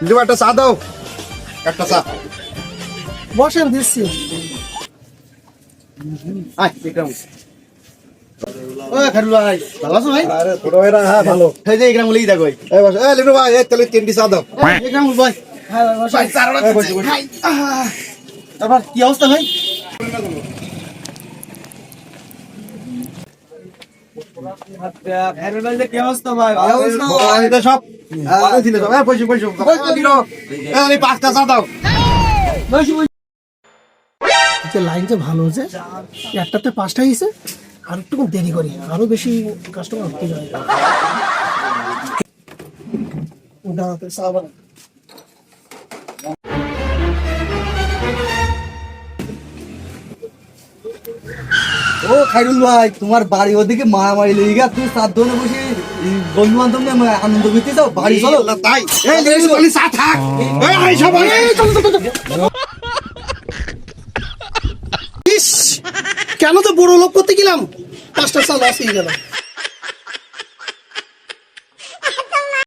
লিজু একটা চা দাও। একটা চা। বসেন দিচ্ছি। আয় বিক্রম ও খারুল ভাই ভালো পাঁচটা চা দাও যে ভালো হয়েছে একটাতে পাঁচটা হয়েছে আর একটু দেরি করি আরও বেশি কাস্টমার হতে যায় দাঁড়াতে সাবান ও খাইরুল ভাই তোমার বাড়ি ওদিকে মারামারি লেগে গেছে তুমি সাত ধরে বসে বন্ধু বান্ধব নিয়ে আনন্দ করতে চাও? বাড়ি চলো। তাই। থাক। ইস কেন তো বড় লোক করতে গেলাম? পাঁচটা সাল লস গেলাম। গেল